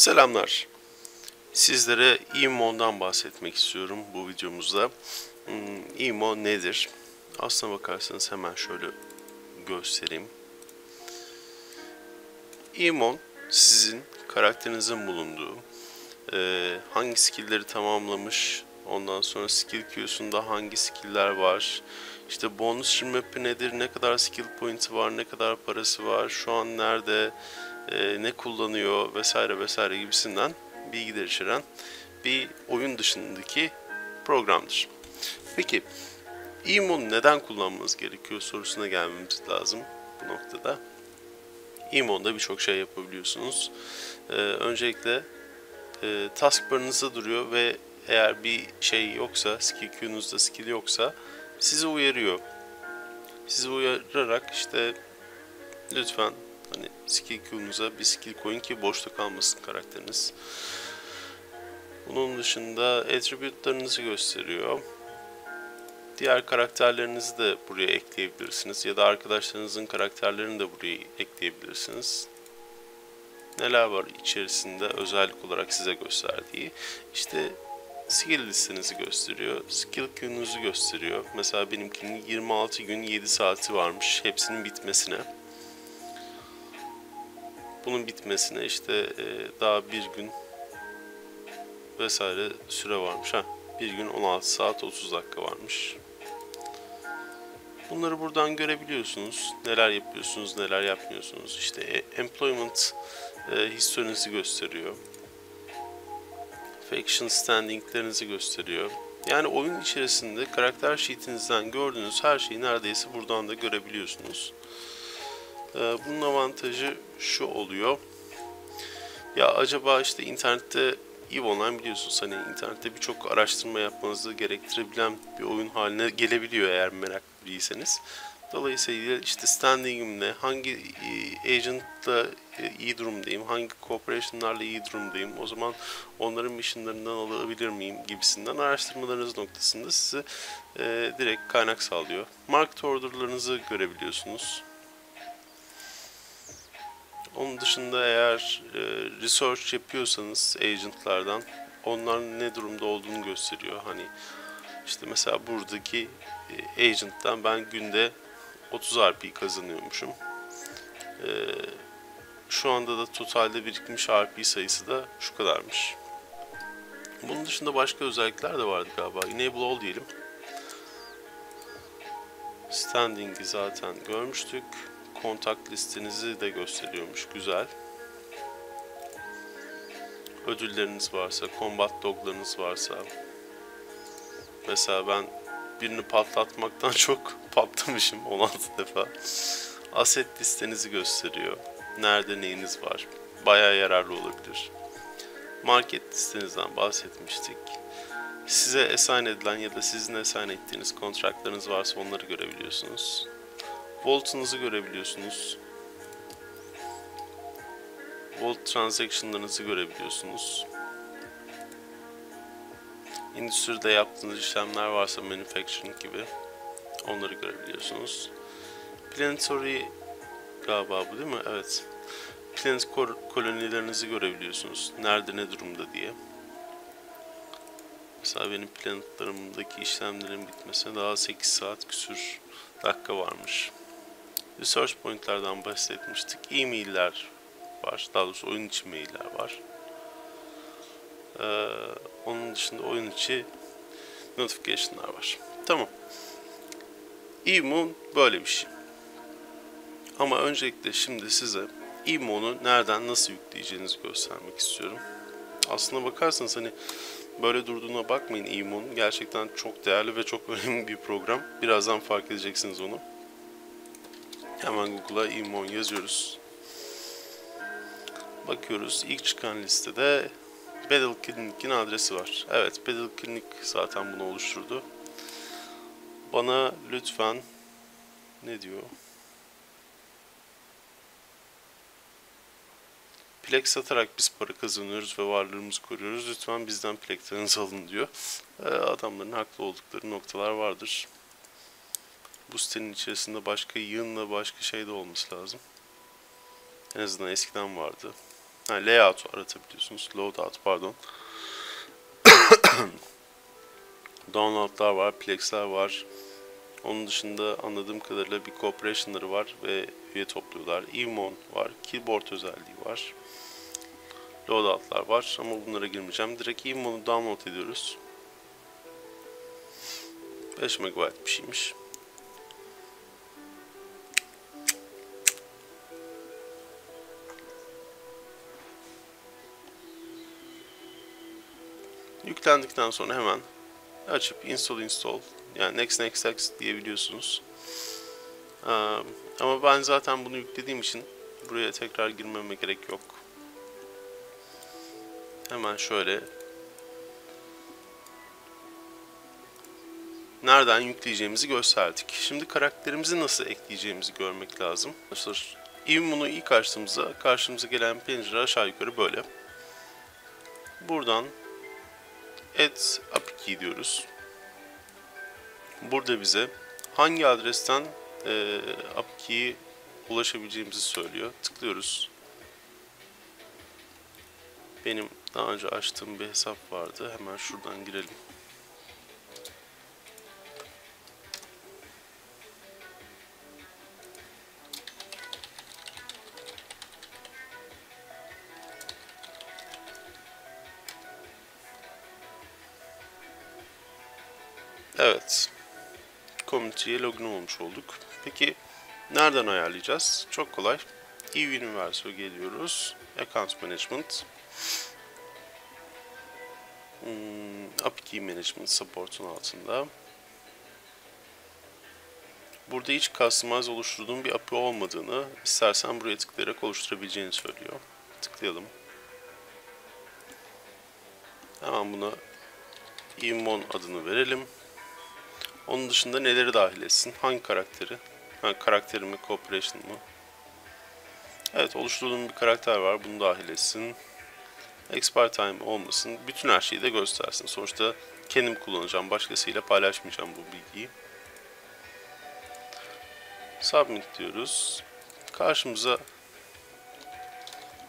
Selamlar. Sizlere Imo'dan bahsetmek istiyorum bu videomuzda. Hmm, Imo nedir? Aslına bakarsanız hemen şöyle göstereyim. Imo sizin karakterinizin bulunduğu, e, hangi skill'leri tamamlamış, ondan sonra skill queue'sunda hangi skill'ler var, işte bonus map'i nedir, ne kadar skill point'i var, ne kadar parası var, şu an nerede, e, ne kullanıyor vesaire vesaire gibisinden bilgiler içeren bir oyun dışındaki programdır. Peki Imo'nu neden kullanmanız gerekiyor sorusuna gelmemiz lazım bu noktada. Imo'da birçok şey yapabiliyorsunuz. Ee, öncelikle e, taskbar'ınızda duruyor ve eğer bir şey yoksa, skill queue'nuzda skill yoksa sizi uyarıyor. Sizi uyararak işte lütfen hani skill queue'nuza bir skill koyun ki boşta kalmasın karakteriniz. Bunun dışında attribute'larınızı gösteriyor. Diğer karakterlerinizi de buraya ekleyebilirsiniz ya da arkadaşlarınızın karakterlerini de buraya ekleyebilirsiniz. Neler var içerisinde özellik olarak size gösterdiği. İşte skill listenizi gösteriyor. Skill queue'nuzu gösteriyor. Mesela benimkinin 26 gün 7 saati varmış hepsinin bitmesine. Bunun bitmesine işte e, daha bir gün vesaire süre varmış. Ha, bir gün 16 saat 30 dakika varmış. Bunları buradan görebiliyorsunuz. Neler yapıyorsunuz, neler yapmıyorsunuz. İşte e, employment e, historinizi gösteriyor. Faction standinglerinizi gösteriyor. Yani oyun içerisinde karakter sheetinizden gördüğünüz her şeyi neredeyse buradan da görebiliyorsunuz. E, bunun avantajı şu oluyor. Ya acaba işte internette EVE Online biliyorsunuz hani internette birçok araştırma yapmanızı gerektirebilen bir oyun haline gelebiliyor eğer meraklı değilseniz. Dolayısıyla işte standing'imle hangi e, agent'la e, iyi durumdayım, hangi corporation'larla iyi durumdayım, o zaman onların mission'larından alabilir miyim gibisinden araştırmalarınız noktasında size e, direkt kaynak sağlıyor. Market order'larınızı görebiliyorsunuz. Onun dışında eğer e, research yapıyorsanız agentlardan onların ne durumda olduğunu gösteriyor. Hani işte mesela buradaki e, agent'tan ben günde 30 RP kazanıyormuşum. E, şu anda da totalde birikmiş RP sayısı da şu kadarmış. Bunun dışında başka özellikler de vardı galiba. Enable all diyelim. Standing'i zaten görmüştük kontak listenizi de gösteriyormuş. Güzel. Ödülleriniz varsa, combat doglarınız varsa. Mesela ben birini patlatmaktan çok patlamışım 16 defa. Asset listenizi gösteriyor. Nerede neyiniz var. Baya yararlı olabilir. Market listenizden bahsetmiştik. Size assign edilen ya da sizin assign ettiğiniz kontratlarınız varsa onları görebiliyorsunuz. Volt'unuzu görebiliyorsunuz. Volt transaction'larınızı görebiliyorsunuz. Endüstride yaptığınız işlemler varsa manufacturing gibi onları görebiliyorsunuz. Planetary galiba bu değil mi? Evet. Planet kolonilerinizi görebiliyorsunuz. Nerede ne durumda diye. Mesela benim planetlarımdaki işlemlerin bitmesine daha 8 saat küsür dakika varmış. Research point'lerden bahsetmiştik. E-mailler var. Daha doğrusu oyun içi mailler var. Ee, onun dışında oyun içi notification'lar var. Tamam. Imoon böyle bir şey. Ama öncelikle şimdi size Imoon'u nereden nasıl yükleyeceğinizi göstermek istiyorum. Aslına bakarsanız hani böyle durduğuna bakmayın Imoon. Gerçekten çok değerli ve çok önemli bir program. Birazdan fark edeceksiniz onu. Hemen Google'a Imon yazıyoruz. Bakıyoruz. İlk çıkan listede Battle Clinic'in adresi var. Evet, Battle Clinic zaten bunu oluşturdu. Bana lütfen ne diyor? Plek satarak biz para kazanıyoruz ve varlığımızı koruyoruz. Lütfen bizden pleklerinizi alın diyor. Ee, adamların haklı oldukları noktalar vardır. Bu sitenin içerisinde başka yığınla başka şey de olması lazım. En azından eskiden vardı. ha, layout aratabiliyorsunuz. Loadout pardon. Download'lar var, Plex'ler var. Onun dışında anladığım kadarıyla bir cooperation'ları var ve üye topluyorlar. Evmon var, keyboard özelliği var. Loadout'lar var ama bunlara girmeyeceğim. Direkt Evmon'u download ediyoruz. 5 MB bir şeymiş. Yüklendikten sonra hemen açıp install install yani next next next diyebiliyorsunuz. Ee, ama ben zaten bunu yüklediğim için buraya tekrar girmeme gerek yok. Hemen şöyle nereden yükleyeceğimizi gösterdik. Şimdi karakterimizi nasıl ekleyeceğimizi görmek lazım. Arkadaşlar Evmoon'u ilk açtığımızda karşımıza gelen pencere aşağı yukarı böyle. Buradan Add key diyoruz. Burada bize hangi adresten e, key'ye ulaşabileceğimizi söylüyor. Tıklıyoruz. Benim daha önce açtığım bir hesap vardı. Hemen şuradan girelim. Community'ye login olmuş olduk. Peki nereden ayarlayacağız? Çok kolay. eUniverse'e geliyoruz. Account Management. Hmm, API Key Management Support'un altında. Burada hiç customize oluşturduğum bir API olmadığını, istersen buraya tıklayarak oluşturabileceğini söylüyor. Tıklayalım. Hemen buna Immon adını verelim. Onun dışında neleri dahil etsin? Hangi karakteri? Ha, karakteri mi, cooperation mı? Evet, oluşturduğum bir karakter var. Bunu dahil etsin. Expire time olmasın. Bütün her şeyi de göstersin. Sonuçta kendim kullanacağım. Başkasıyla paylaşmayacağım bu bilgiyi. Submit diyoruz. Karşımıza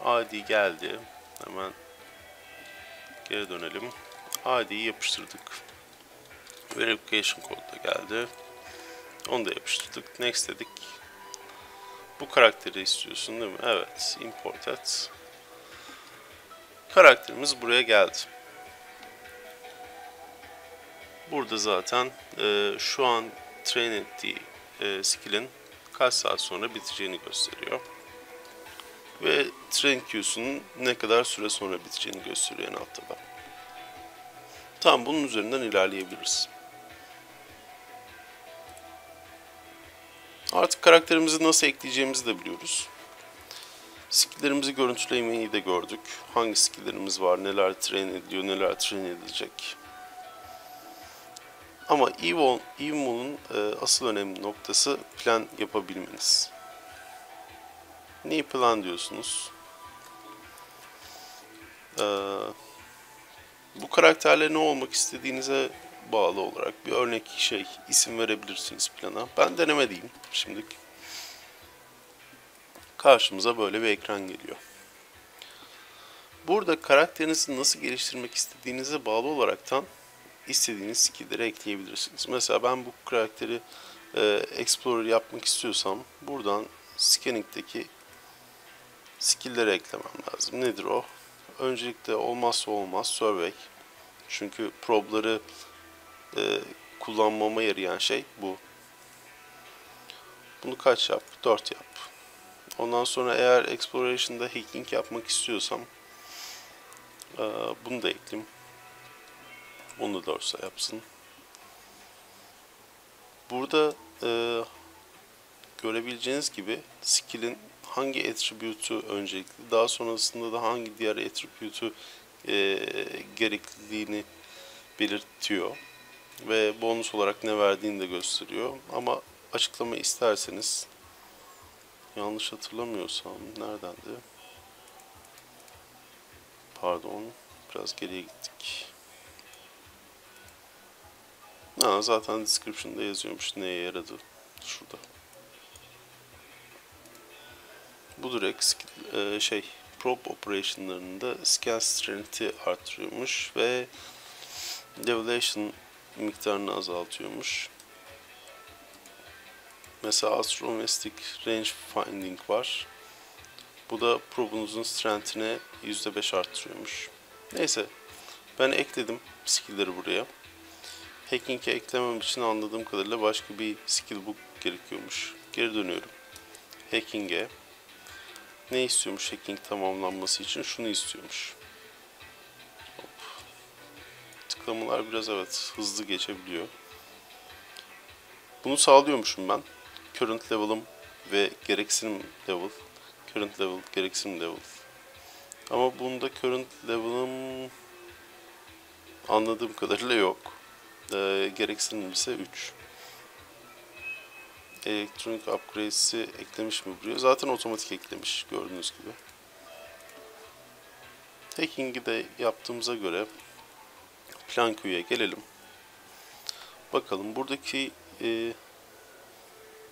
ID geldi. Hemen geri dönelim. ID'yi yapıştırdık. Verification kod da geldi. Onu da yapıştırdık. Next dedik. Bu karakteri istiyorsun değil mi? Evet. Import et. Karakterimiz buraya geldi. Burada zaten e, şu an train ettiği e, skill'in kaç saat sonra biteceğini gösteriyor. Ve train queue'sunun ne kadar süre sonra biteceğini gösteriyor en altta da. Tamam bunun üzerinden ilerleyebiliriz. Artık karakterimizi nasıl ekleyeceğimizi de biliyoruz. Skilllerimizi görüntülemeyi de gördük. Hangi skilllerimiz var, neler train ediliyor, neler train edilecek. Ama Evo'nun e, asıl önemli noktası plan yapabilmeniz. Neyi plan diyorsunuz? Ee, bu karakterle ne olmak istediğinize bağlı olarak bir örnek şey isim verebilirsiniz plana. Ben deneme diyeyim şimdilik. Karşımıza böyle bir ekran geliyor. Burada karakterinizi nasıl geliştirmek istediğinize bağlı olaraktan istediğiniz skill'leri ekleyebilirsiniz. Mesela ben bu karakteri e, Explorer yapmak istiyorsam buradan Scanning'deki skill'leri eklemem lazım. Nedir o? Öncelikle olmazsa olmaz Survey. Çünkü probları e, kullanmama yarayan şey bu. Bunu kaç yap? 4 yap. Ondan sonra eğer Exploration'da hacking yapmak istiyorsam e, bunu da ekleyeyim. Onu da 4 yapsın. Burada e, görebileceğiniz gibi skill'in hangi attribute'u öncelikli, daha sonrasında da hangi diğer attribute'u e, gerekliliğini belirtiyor ve bonus olarak ne verdiğini de gösteriyor. Ama açıklama isterseniz yanlış hatırlamıyorsam neredendi? Pardon, biraz geriye gittik. Ha, zaten description'da yazıyormuş neye yaradı. Şurada. Bu direkt e, şey probe operationlarında scan strength'i artırıyormuş ve deviation miktarını azaltıyormuş. Mesela astronomestic range finding var. Bu da probe'unuzun strength'ine %5 artırıyormuş. Neyse ben ekledim skill'leri buraya. Hacking'e eklemem için anladığım kadarıyla başka bir skill book gerekiyormuş. Geri dönüyorum. Hacking'e ne istiyormuş hacking tamamlanması için? Şunu istiyormuş. Tıklamalar biraz evet hızlı geçebiliyor. Bunu sağlıyormuşum ben. Current level'ım ve gereksinim level. Current level, gereksinim level. Ama bunda current level'ım anladığım kadarıyla yok. Ee, gereksinim ise 3. Electronic Upgrades'i eklemiş mi buraya? Zaten otomatik eklemiş gördüğünüz gibi. Hacking'i de yaptığımıza göre plan queue'ye gelelim. Bakalım buradaki e,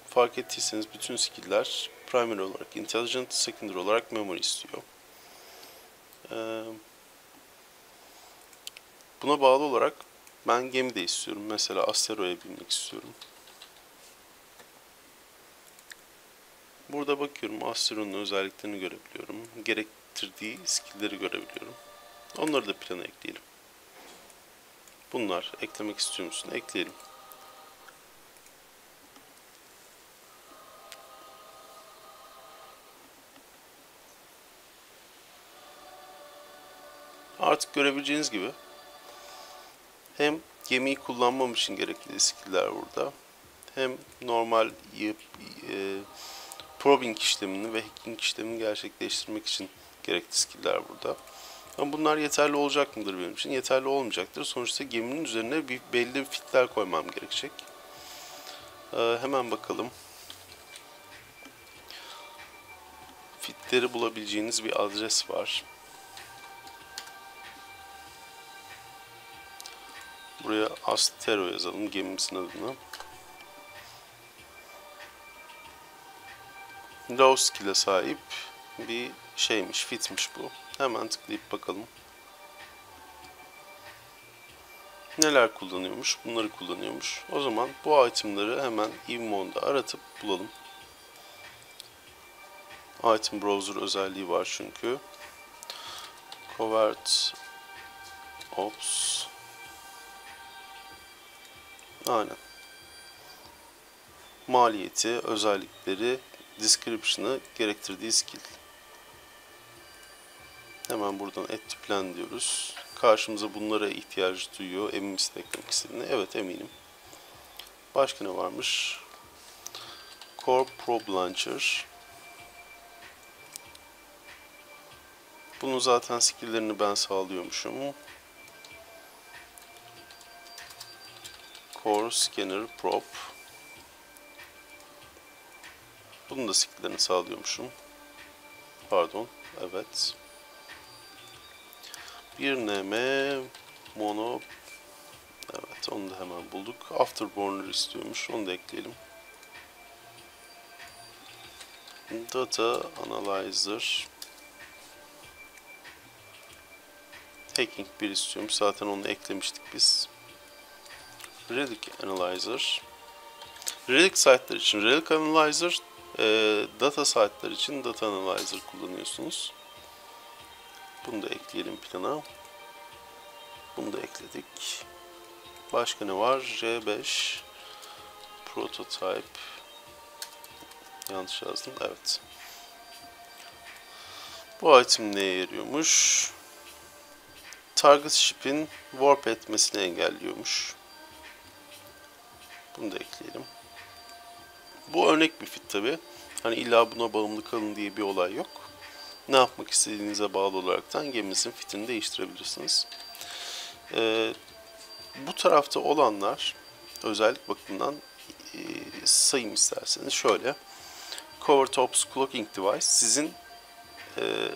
fark ettiyseniz bütün skill'ler primary olarak intelligent, secondary olarak memory istiyor. Ee, buna bağlı olarak ben gemi de istiyorum. Mesela asteroya binmek istiyorum. Burada bakıyorum Astro'nun özelliklerini görebiliyorum. Gerektirdiği skill'leri görebiliyorum. Onları da plana ekleyelim. Bunlar eklemek istiyor musun? Ekleyelim. Artık görebileceğiniz gibi hem gemiyi kullanmam için gerekli skill'ler burada hem normal e, probing işlemini ve hacking işlemini gerçekleştirmek için gerekli skill'ler burada. Ama bunlar yeterli olacak mıdır benim için? Yeterli olmayacaktır. Sonuçta geminin üzerine bir belli fitler koymam gerekecek. Ee, hemen bakalım. Fitleri bulabileceğiniz bir adres var. Buraya Astero yazalım gemimizin adını. low skill'e sahip bir şeymiş, fitmiş bu. Hemen tıklayıp bakalım. Neler kullanıyormuş? Bunları kullanıyormuş. O zaman bu itemları hemen Evmon'da aratıp bulalım. Item Browser özelliği var çünkü. Covert Ops Aynen. Maliyeti, özellikleri, description'ı gerektirdiği skill. Hemen buradan add to diyoruz. Karşımıza bunlara ihtiyacı duyuyor. Emin misin eklemek istediğine? Evet eminim. Başka ne varmış? Core Probe Launcher. Bunun zaten skill'lerini ben sağlıyormuşum. Core Scanner Probe. Bunun da skill'lerini sağlıyormuşum. Pardon. Evet. Bir NM mono Evet onu da hemen bulduk. Afterburner istiyormuş. Onu da ekleyelim. Data Analyzer Hacking bir istiyormuş. Zaten onu eklemiştik biz. Relic Analyzer Relic site'ler için Relic Analyzer e, data site'ler için Data Analyzer kullanıyorsunuz. Bunu da ekleyelim plana. Bunu da ekledik. Başka ne var? J5 Prototype Yanlış yazdım. Evet. Bu item neye yarıyormuş? Target ship'in warp etmesini engelliyormuş. Bunu da ekleyelim. Bu örnek bir fit tabi. Hani illa buna bağımlı kalın diye bir olay yok. Ne yapmak istediğinize bağlı olaraktan geminizin fitini değiştirebilirsiniz. Ee, bu tarafta olanlar özellik bakımından e, sayayım isterseniz şöyle. Cover Tops Clocking Device sizin e,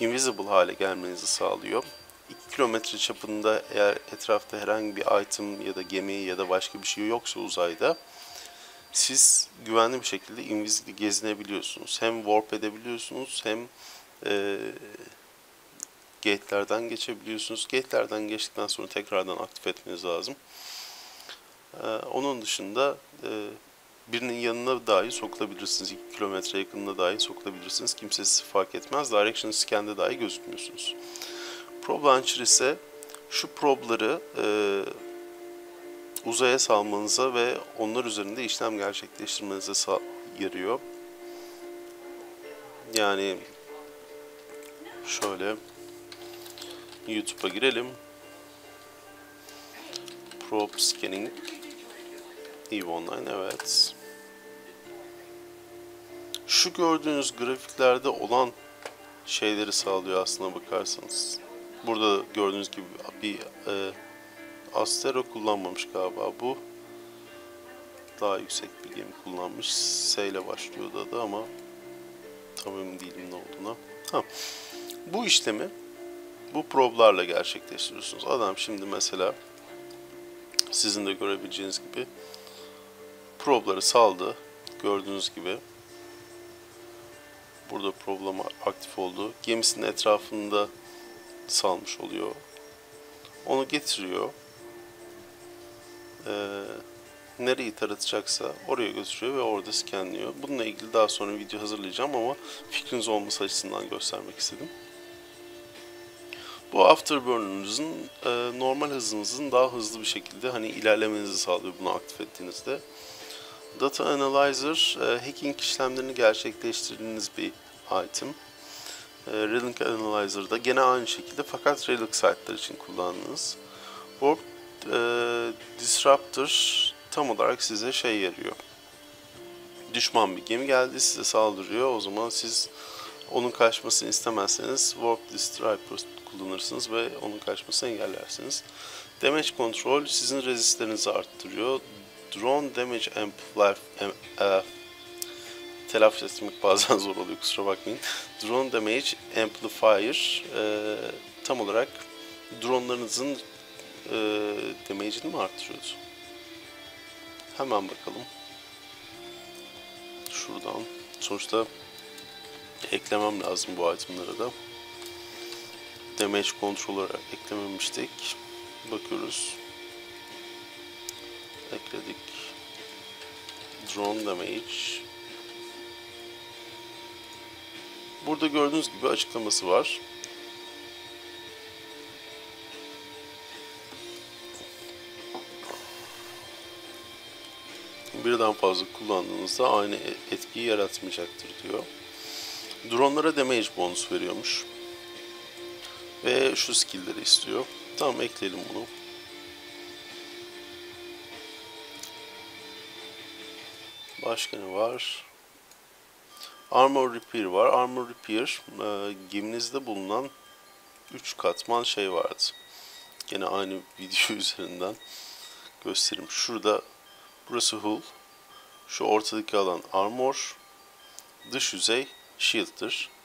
invisible hale gelmenizi sağlıyor. 2 kilometre çapında eğer etrafta herhangi bir item ya da gemi ya da başka bir şey yoksa uzayda siz güvenli bir şekilde invisible gezinebiliyorsunuz. Hem warp edebiliyorsunuz hem e, gate'lerden geçebiliyorsunuz. Gate'lerden geçtikten sonra tekrardan aktif etmeniz lazım. E, onun dışında e, birinin yanına dahi sokulabilirsiniz. 2 kilometre yakınına dahi sokulabilirsiniz. Kimse sizi fark etmez. Direction scan'de dahi gözükmüyorsunuz. Probe Launcher ise şu probları e, uzaya salmanıza ve onlar üzerinde işlem gerçekleştirmenize yarıyor. Yani şöyle YouTube'a girelim. Probe Scanning EVE Online evet. Şu gördüğünüz grafiklerde olan şeyleri sağlıyor aslına bakarsanız. Burada gördüğünüz gibi bir e, Astero kullanmamış galiba bu. Daha yüksek bir gemi kullanmış. S ile başlıyordu adı ama tam emin değilim ne olduğuna. Ha. Bu işlemi bu problarla gerçekleştiriyorsunuz. Adam şimdi mesela sizin de görebileceğiniz gibi probları saldı. Gördüğünüz gibi burada problem aktif oldu. Gemisinin etrafında salmış oluyor. Onu getiriyor. Ee, nereyi taratacaksa oraya götürüyor ve orada scanlıyor. Bununla ilgili daha sonra video hazırlayacağım ama fikriniz olması açısından göstermek istedim. Bu afterburner'ınızın e, normal hızınızın daha hızlı bir şekilde hani ilerlemenizi sağlıyor bunu aktif ettiğinizde. Data Analyzer, e, hacking işlemlerini gerçekleştirdiğiniz bir item. E, Relink Analyzer'da gene aynı şekilde fakat Relic site'lar için kullandığınız. Warp e, Disruptor tam olarak size şey yarıyor. Düşman bir gemi geldi size saldırıyor. O zaman siz onun kaçmasını istemezseniz Warp Disruptor kullanırsınız ve onun kaçmasını engellersiniz. Damage Control sizin rezistlerinizi arttırıyor. Drone Damage Amplifier e, telaffuz etmek bazen zor oluyor kusura bakmayın. Drone Damage Amplifier e, tam olarak dronlarınızın e, damage'ini mi arttırıyordu? Hemen bakalım. Şuradan. Sonuçta eklemem lazım bu itemları da. Damage kontrol olarak eklememiştik. Bakıyoruz. Ekledik. Drone damage. Burada gördüğünüz gibi açıklaması var. birden fazla kullandığınızda aynı etkiyi yaratmayacaktır diyor. Dronlara damage bonus veriyormuş. Ve şu skillleri istiyor. Tamam ekleyelim bunu. Başka ne var? Armor Repair var. Armor Repair e, geminizde bulunan 3 katman şey vardı. Gene aynı video üzerinden göstereyim. Şurada burası hull. Şu ortadaki alan armor. Dış yüzey shield'dır.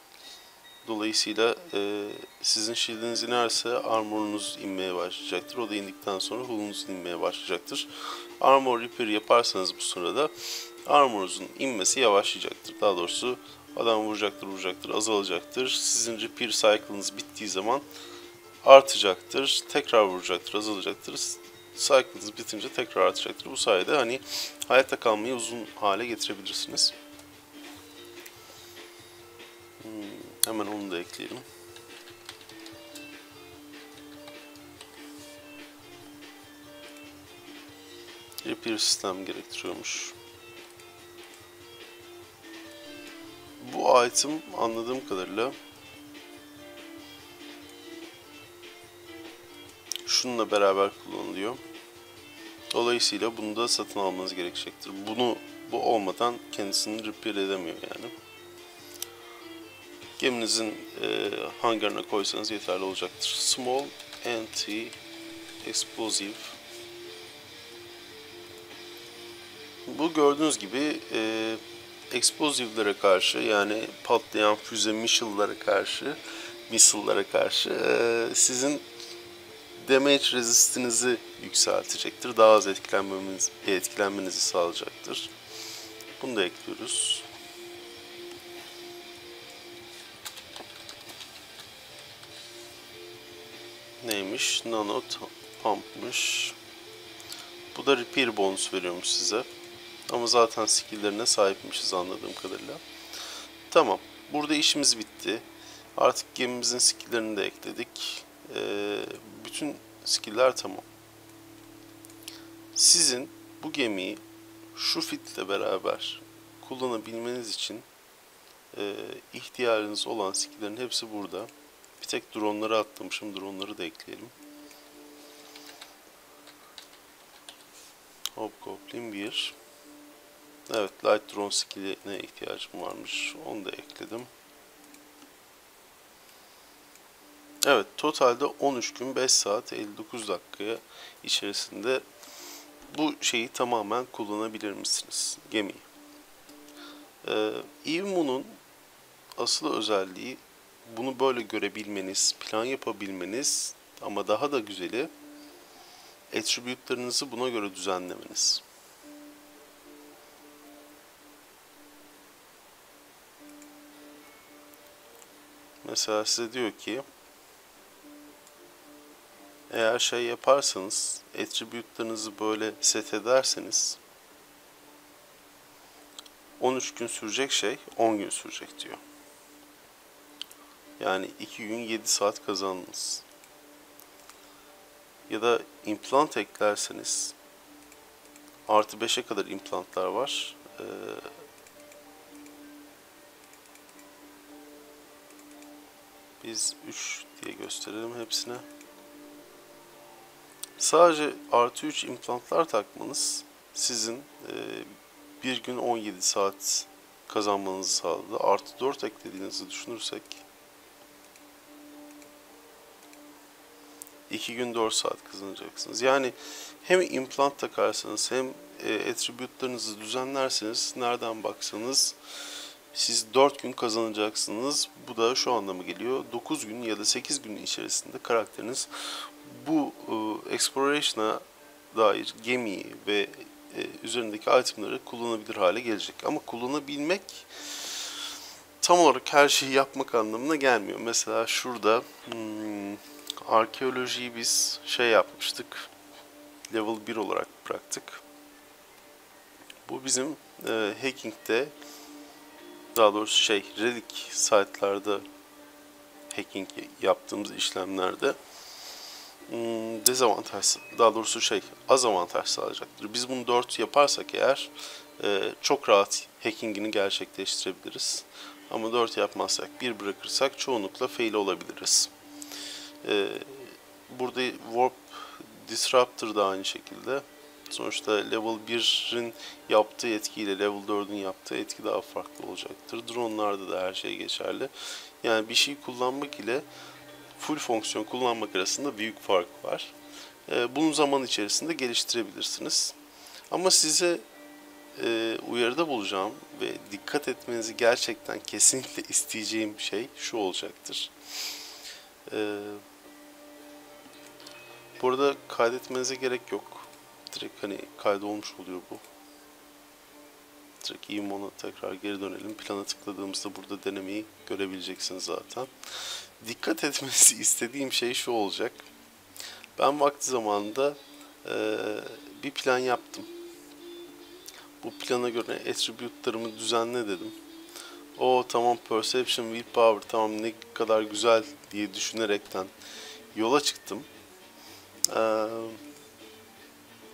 Dolayısıyla e, sizin shield'iniz inerse armorunuz inmeye başlayacaktır. O da indikten sonra hull'unuz inmeye başlayacaktır. Armor repair yaparsanız bu sırada armorunuzun inmesi yavaşlayacaktır. Daha doğrusu adam vuracaktır, vuracaktır, azalacaktır. Sizin repair cycle'ınız bittiği zaman artacaktır. Tekrar vuracaktır, azalacaktır. Cycle'ınız bitince tekrar artacaktır. Bu sayede hani hayatta kalmayı uzun hale getirebilirsiniz. Hmm, hemen onu da ekleyelim. Repair sistem gerektiriyormuş. Bu item anladığım kadarıyla şununla beraber kullanılıyor. Dolayısıyla bunu da satın almanız gerekecektir. Bunu bu olmadan kendisini repair edemiyor yani. Geminizin e, hangarına koysanız yeterli olacaktır. Small Anti-Explosive Bu gördüğünüz gibi e, explosivlere karşı yani patlayan füze missile'lara karşı missile'lara karşı e, sizin damage resistinizi yükseltecektir. Daha az etkilenmeniz, etkilenmenizi sağlayacaktır. Bunu da ekliyoruz. Neymiş? Nano pump'mış. Bu da repair bonus veriyormuş size. Ama zaten skill'lerine sahipmişiz anladığım kadarıyla. Tamam. Burada işimiz bitti. Artık gemimizin skill'lerini de ekledik. Ee, bütün skill'ler tamam. Sizin bu gemiyi şu fitle beraber kullanabilmeniz için e, ihtiyacınız olan skill'lerin hepsi burada. Bir tek dronları atlamışım. Dronları da ekleyelim. Hobgoblin 1. Evet, Light Drone skill'ine ihtiyacım varmış. Onu da ekledim. Evet, totalde 13 gün 5 saat 59 dakikaya içerisinde bu şeyi tamamen kullanabilir misiniz? Gemiyi. Ee, Evemoon'un asıl özelliği bunu böyle görebilmeniz, plan yapabilmeniz ama daha da güzeli attribute'larınızı buna göre düzenlemeniz. Mesela size diyor ki eğer şey yaparsanız attribute'larınızı böyle set ederseniz 13 gün sürecek şey 10 gün sürecek diyor. Yani 2 gün 7 saat kazandınız. Ya da implant eklerseniz artı 5'e kadar implantlar var. Ee, biz 3 diye gösterelim hepsine. Sadece artı 3 implantlar takmanız sizin e, bir gün 17 saat kazanmanızı sağladı. Artı 4 eklediğinizi düşünürsek 2 gün 4 saat kazanacaksınız. Yani hem implant takarsanız hem e, attribute'larınızı düzenlerseniz nereden baksanız siz 4 gün kazanacaksınız. Bu da şu anlama geliyor. 9 gün ya da 8 gün içerisinde karakteriniz bu e, exploration'a dair gemiyi ve e, üzerindeki itemları kullanabilir hale gelecek. Ama kullanabilmek tam olarak her şeyi yapmak anlamına gelmiyor. Mesela şurada hmm, arkeolojiyi biz şey yapmıştık. Level 1 olarak bıraktık. Bu bizim e, hacking'de daha doğrusu şey Relic site'larda hacking yaptığımız işlemlerde hmm, dezavantaj daha doğrusu şey az avantaj sağlayacaktır. Biz bunu 4 yaparsak eğer e, çok rahat hackingini gerçekleştirebiliriz. Ama 4 yapmazsak, 1 bırakırsak çoğunlukla fail olabiliriz. E, burada Warp Disruptor da aynı şekilde. Sonuçta level 1'in yaptığı etkiyle level 4'ün yaptığı etki daha farklı olacaktır. Drone'larda da her şey geçerli. Yani bir şey kullanmak ile full fonksiyon kullanmak arasında büyük fark var. E, bunu zaman içerisinde geliştirebilirsiniz. Ama size e, uyarıda bulacağım ve dikkat etmenizi gerçekten kesinlikle isteyeceğim şey şu olacaktır. E, bu arada kaydetmenize gerek yok. Direkt hani kaydolmuş oluyor bu. Direkt imon'a tekrar geri dönelim. Plana tıkladığımızda burada denemeyi görebileceksiniz zaten. Dikkat etmenizi istediğim şey şu olacak. Ben vakti zamanında e, bir plan yaptım. Bu plana göre attribute'larımı düzenle dedim. O tamam perception, willpower tamam ne kadar güzel diye düşünerekten yola çıktım. Ee,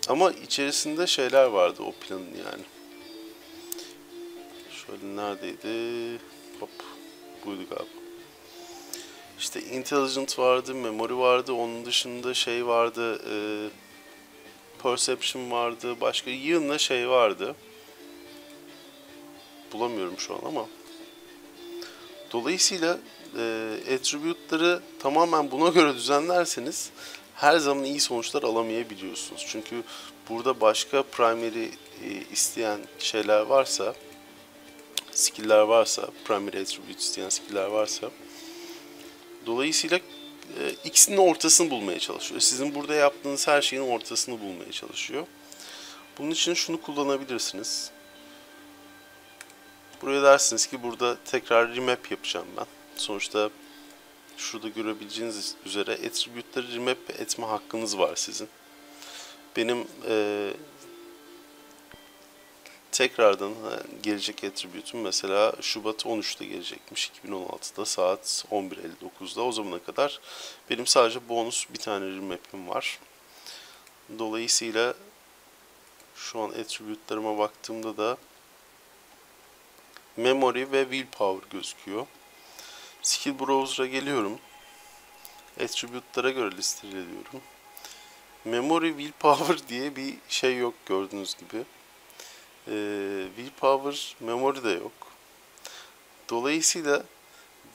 ama içerisinde şeyler vardı o planın yani. Şöyle neredeydi? Hop. Buydu galiba. İşte intelligent vardı, memory vardı, onun dışında şey vardı, e, perception vardı, başka yığınla şey vardı. Bulamıyorum şu an ama. Dolayısıyla e, attribute'ları tamamen buna göre düzenlerseniz her zaman iyi sonuçlar alamayabiliyorsunuz. Çünkü burada başka primary e, isteyen şeyler varsa, skill'ler varsa, primary attribute isteyen skill'ler varsa dolayısıyla e, ikisinin ortasını bulmaya çalışıyor. Sizin burada yaptığınız her şeyin ortasını bulmaya çalışıyor. Bunun için şunu kullanabilirsiniz. Buraya dersiniz ki burada tekrar remap yapacağım ben. Sonuçta şurada görebileceğiniz üzere attribute'ları remap etme hakkınız var sizin. Benim e, tekrardan gelecek attribute'um mesela Şubat 13'te gelecekmiş 2016'da saat 11.59'da o zamana kadar benim sadece bonus bir tane remap'im var. Dolayısıyla şu an attribute'larıma baktığımda da memory ve willpower gözüküyor. Skill Browser'a geliyorum. Attribute'lara göre listeliyorum. Memory Willpower diye bir şey yok gördüğünüz gibi. Ee, willpower Memory de yok. Dolayısıyla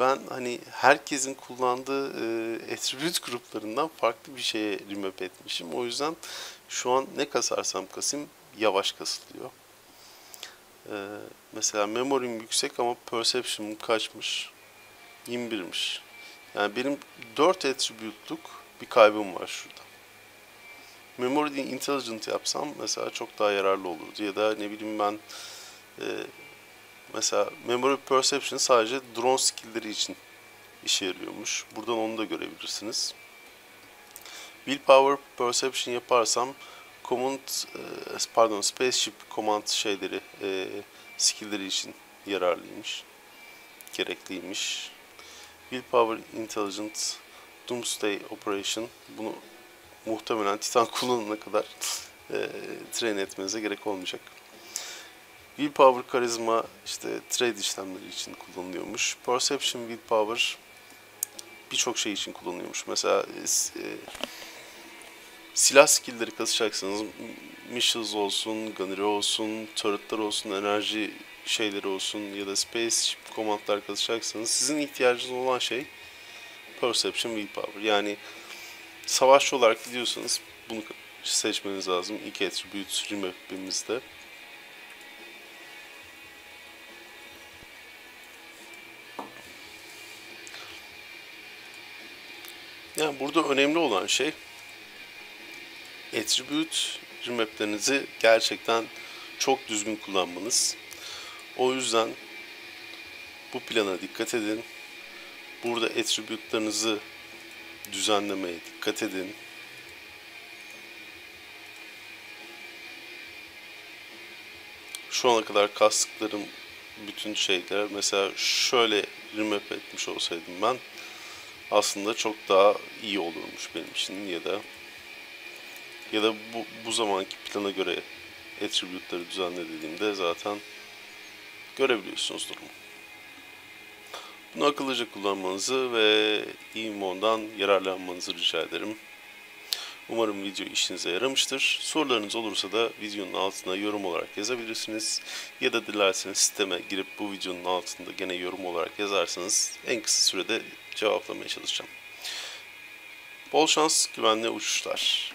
ben hani herkesin kullandığı e, attribute gruplarından farklı bir şeye remap etmişim. O yüzden şu an ne kasarsam kasayım yavaş kasılıyor. Ee, mesela memory'm yüksek ama perception'ım kaçmış? 21'miş. Yani benim 4 attribute'luk bir kaybım var şurada. Memory intelligent yapsam mesela çok daha yararlı olurdu. Ya da ne bileyim ben e, mesela memory perception sadece drone skill'leri için işe yarıyormuş. Buradan onu da görebilirsiniz. Willpower perception yaparsam command e, pardon spaceship command şeyleri e, skill'leri için yararlıymış. Gerekliymiş. Willpower Intelligent Doomsday Operation bunu muhtemelen Titan kullanana kadar e, train etmenize gerek olmayacak. Willpower karizma işte trade işlemleri için kullanılıyormuş. Perception Willpower birçok şey için kullanılıyormuş. Mesela e, silah skill'leri kasacaksınız. Missiles olsun, gunnery olsun, turret'lar olsun, enerji şeyleri olsun ya da space komandlar kasacaksınız. Sizin ihtiyacınız olan şey perception willpower. Yani savaşçı olarak gidiyorsanız bunu seçmeniz lazım. İki attribute remap'imizde. Yani burada önemli olan şey attribute remap'lerinizi gerçekten çok düzgün kullanmanız. O yüzden bu plana dikkat edin. Burada attribute'larınızı düzenlemeye dikkat edin. Şu ana kadar kastıklarım bütün şeyler mesela şöyle remap etmiş olsaydım ben aslında çok daha iyi olurmuş benim için ya da ya da bu, bu zamanki plana göre attribute'ları düzenle dediğimde zaten görebiliyorsunuz durumu. Bunu akıllıca kullanmanızı ve İMO'ndan yararlanmanızı rica ederim. Umarım video işinize yaramıştır. Sorularınız olursa da videonun altına yorum olarak yazabilirsiniz. Ya da dilerseniz sisteme girip bu videonun altında gene yorum olarak yazarsanız en kısa sürede cevaplamaya çalışacağım. Bol şans, güvenli uçuşlar.